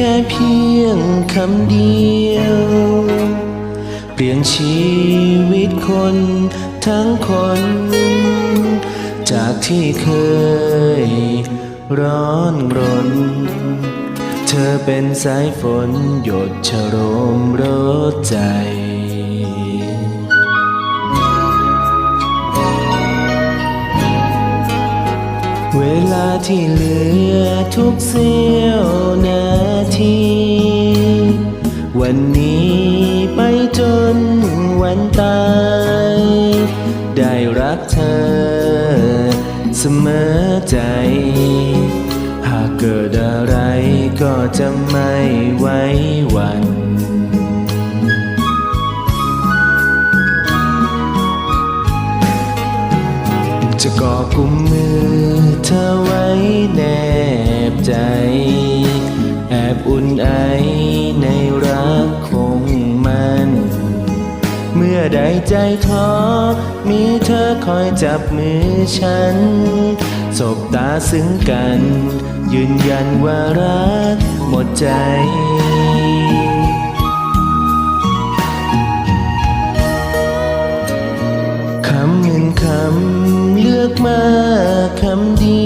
ค่เพียงคำเดียว เปลี่ยนชีวิตคนทั้งคน จากที่เคยร้อนรน เธอเป็นสายฝนหยดชโรมรดใจ เวลาที่เหลือทุกเสี้ยวนาที วันนี้ไปจนวันตาย ได้รักเธอเสมอใจ หากเกิดอะไรก็จะไม่ไว้วันจะกอกุมมือ อุ่นไอในรักคงมัน เมื่อใดใจท้อ มีเธอคอยจับมือฉัน สบตาซึ้งกัน ยืนยันว่ารักหมดใจคำหนึ่งคำเลือกมาคำเดียว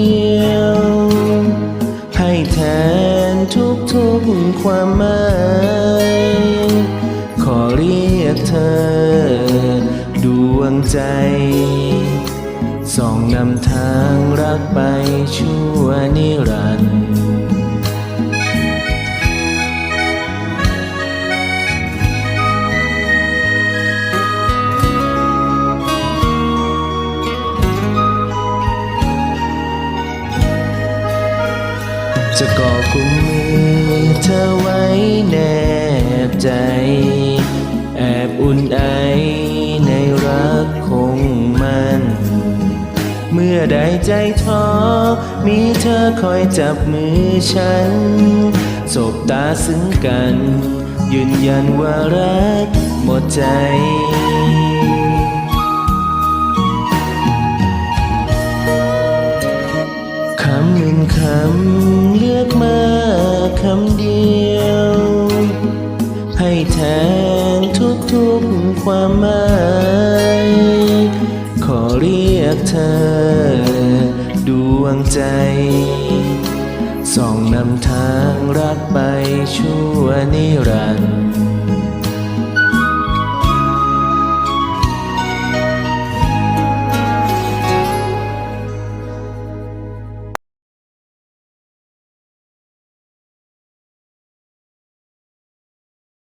ความหมาย ขอเรียกเธอ ดวงใจ ส่องนำทางรักไปชั่วนิรันดร์ ใจ แอบอุ่นไอในรักคงมั่น เมื่อใดใจท้อ มีเธอคอยจับมือฉัน สบตาซึ้งกัน ยืนยันว่ารักหมดใจคำหนึ่งคำ กเธอ ดวงใจ ส่องนำทางรักไปชั่วนิรันดร์